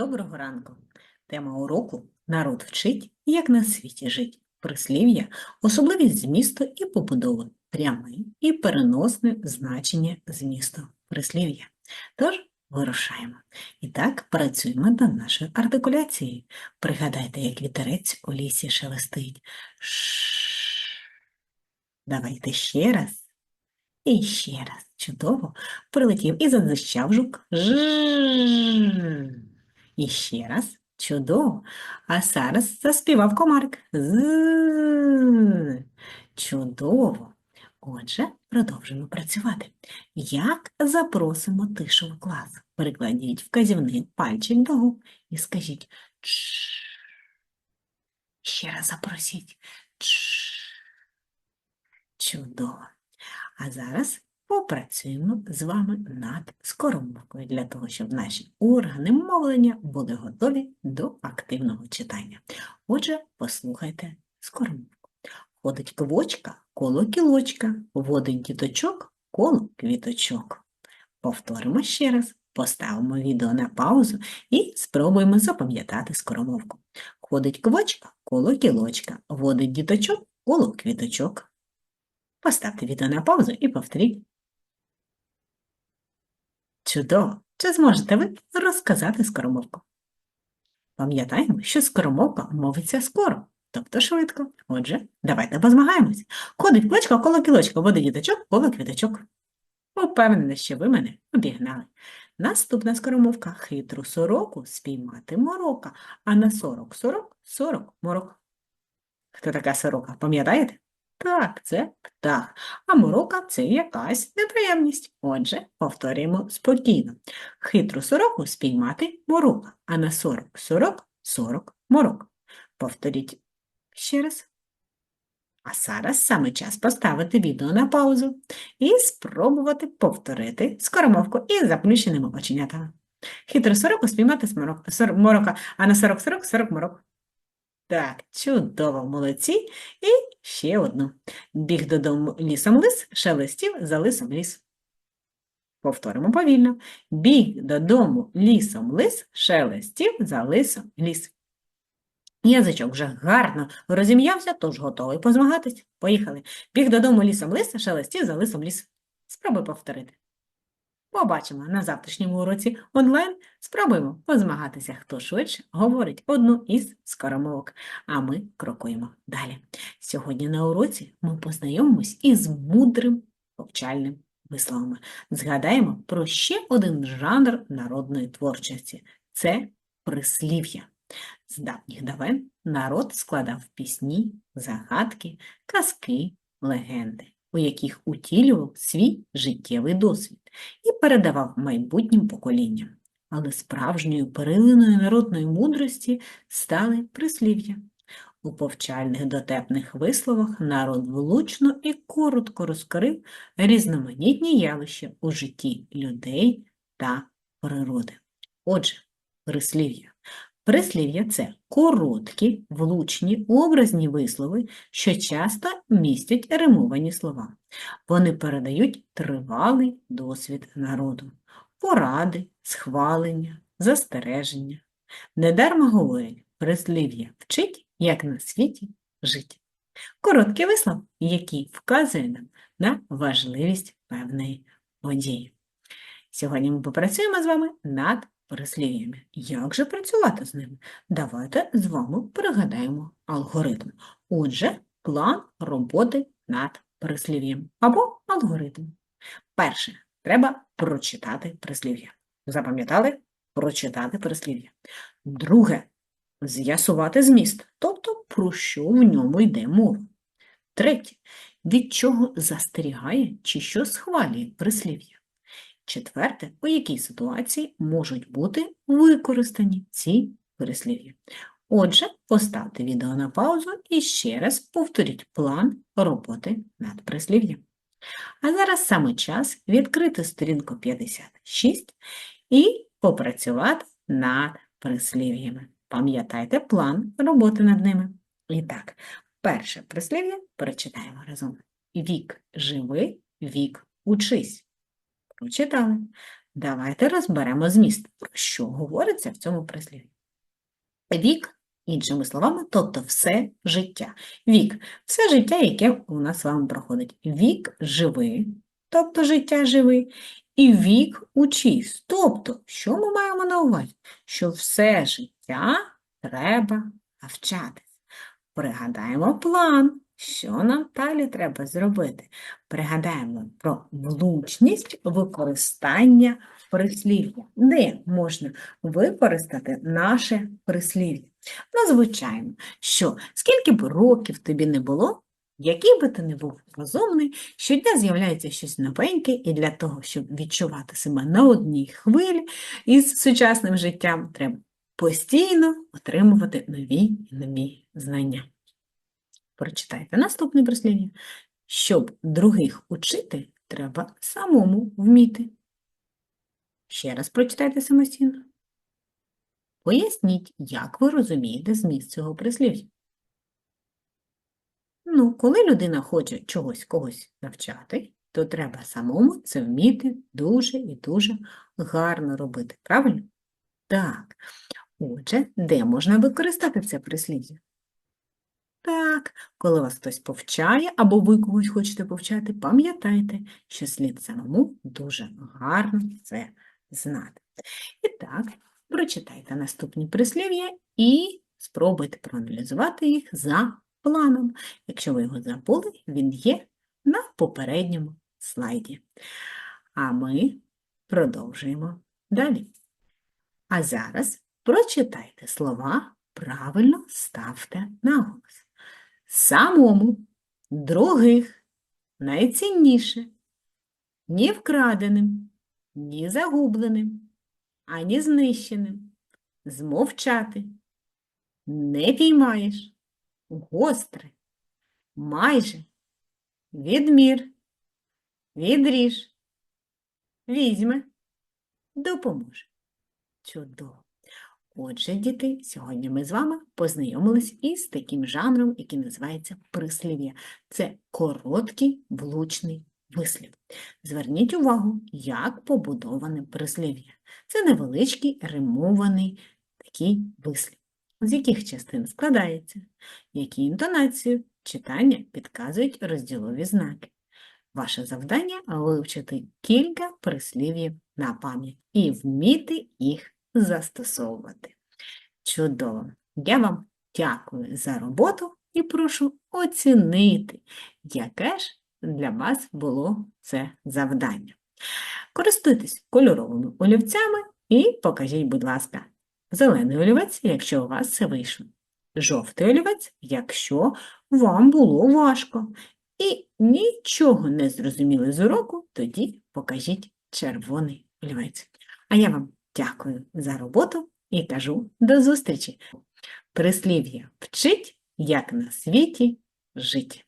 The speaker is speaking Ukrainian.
Доброго ранку. Тема уроку Народ вчить, як на світі жить. Прислів'я, особливість змісту і побудови, пряме і переносне значення змісту прислів'я. Тож вирушаємо. І так працюємо над нашою артикуляцією. Пригадайте, як вітерець у лісі шелестить. Давайте ще раз. І ще раз. Чудово. Прилетів і задзищав жук. Ж. І ще раз. Чудово. А зараз заспівав комарик. Чудово. Отже, продовжуємо працювати. Як запросимо тишу в клас? Перекладіть вказівний пальчик до губ і скажіть Ч. Ще раз запросіть. Ч. Чудово. А зараз попрацюємо з вами над скоромовкою для того, щоб наші органи мовлення були готові до активного читання. Отже, послухайте скоромовку. Ходить квочка коло кілочка, водить діточок коло квіточок. Повторимо ще раз, поставимо відео на паузу і спробуємо запам'ятати скоромовку. Ходить квочка коло кілочка, водить діточок коло квіточок. Поставте відео на паузу і повторіть. Чудово! Чи зможете ви розказати скоромовку? Пам'ятаємо, що скоромовка мовиться скоро, тобто швидко. Отже, давайте позмагаємось. Ходить клочка коло кілочка, водить діточок коло квіточок. Упевнена, що ви мене обігнали. Наступна скоромовка хитру сороку спіймати морока, а на сорок сорок сорок морок. Хто така сорока, пам'ятаєте? Так, це птах, а морока це якась неприємність. Отже, повторюємо спокійно. Хитру сороку спіймати морока, а на сорок сорок сорок морок. Повторіть ще раз. А зараз саме час поставити відео на паузу і спробувати повторити скоромовку із заплющеними оченятами. Хитру сороку спіймати морока, а на сорок сорок сорок морок. Так, чудово, молодці. І ще одну. Біг додому лісом лис, шелестів за лисом ліс. Повторимо повільно. Біг додому лісом лис, шелестів за лисом ліс. Язичок вже гарно розім'явся, тож готовий позмагатись. Поїхали. Біг додому лісом лис, шелестів за лисом ліс. Спробуй повторити. Побачимо на завтрашньому уроці онлайн. Спробуємо позмагатися, хто швидше говорить одну із скоромовок, а ми крокуємо далі. Сьогодні на уроці ми познайомимось із мудрим повчальним висловами. Згадаємо про ще один жанр народної творчості це прислів'я. З давніх давен народ складав пісні, загадки, казки, легенди, у яких утілював свій життєвий досвід і передавав майбутнім поколінням. Але справжньою перилиною народної мудрості стали прислів'я. У повчальних дотепних висловах народ влучно і коротко розкрив різноманітні явища у житті людей та природи. Отже, прислів'я. Прислів'я – це короткі, влучні, образні вислови, що часто містять римовані слова. Вони передають тривалий досвід народу, поради, схвалення, застереження. Недарма говорять, прислів'я вчить, як на світі жить. Короткий вислов, який вказує нам на важливість певної події. Сьогодні ми попрацюємо з вами над прислів'ями. Як же працювати з ними? Давайте з вами пригадаємо алгоритм. Отже, план роботи над прислів'ям або алгоритм. Перше, треба прочитати прислів'я. Запам'ятали? Прочитати прислів'я. Друге, з'ясувати зміст, тобто про що в ньому йде мова. Третє, від чого застерігає чи що схвалює прислів'я. Четверте, у якій ситуації можуть бути використані ці переслів'я. Отже, поставте відео на паузу і ще раз повторіть план роботи над прислів'ям. А зараз саме час відкрити сторінку 56 і попрацювати над прислів'ями. Пам'ятайте план роботи над ними. І так, перше прислів'я перечитаємо разом. Вік живи, вік учись. Прочитали. Давайте розберемо зміст, про що говориться в цьому прислів'ї. Вік, іншими словами, тобто все життя. Вік все життя, яке у нас з вами проходить. Вік живи, тобто життя живи, і вік учись. Тобто, що ми маємо на увазі? Що все життя треба навчатись. Пригадаємо план, що нам далі треба зробити. Пригадаємо про влучність використання прислів'я, де можна використати наше прислів'я. Ну, звичайно, що скільки б років тобі не було, який би ти не був розумний, щодня з'являється щось новеньке, і для того, щоб відчувати себе на одній хвилі із сучасним життям, треба постійно отримувати нові і нові знання. Прочитайте наступне прислів'я. Щоб других учити, треба самому вміти. Ще раз прочитайте самостійно. Поясніть, як ви розумієте зміст цього прислів'я. Ну, коли людина хоче чогось когось навчати, то треба самому це вміти дуже і дуже гарно робити. Правильно? Так. Отже, де можна використати це прислів'я? Так, коли вас хтось повчає або ви когось хочете повчати, пам'ятайте, що слід самому дуже гарно це знати. І так, прочитайте наступні прислів'я і спробуйте проаналізувати їх за планом. Якщо ви його забули, він є на попередньому слайді. А ми продовжуємо далі. А зараз прочитайте слова, правильно ставте наголос. Самому, других, найцінніше, ні вкраденим, ні загубленим, ані знищеним, змовчати, не піймаєш, гостре, майже, відмір, відріж, візьме, допоможе. Чудово. Отже, діти, сьогодні ми з вами познайомились із таким жанром, який називається прислів'я. Це короткий влучний вислів. Зверніть увагу, як побудоване прислів'я. Це невеличкий римований такий вислів. З яких частин складається, які інтонацію читання підказують розділові знаки. Ваше завдання вивчити кілька прислів'їв на пам'ять і вміти їх застосовувати. Чудово! Я вам дякую за роботу і прошу оцінити, яке ж для вас було це завдання. Користуйтесь кольоровими олівцями і покажіть, будь ласка, зелений олівець, якщо у вас це вийшло. Жовтий олівець, якщо вам було важко. І нічого не зрозуміли з уроку, тоді покажіть червоний олівець. А я вам Дякую за роботу і кажу до зустрічі. Прислів'я вчить, як на світі жить.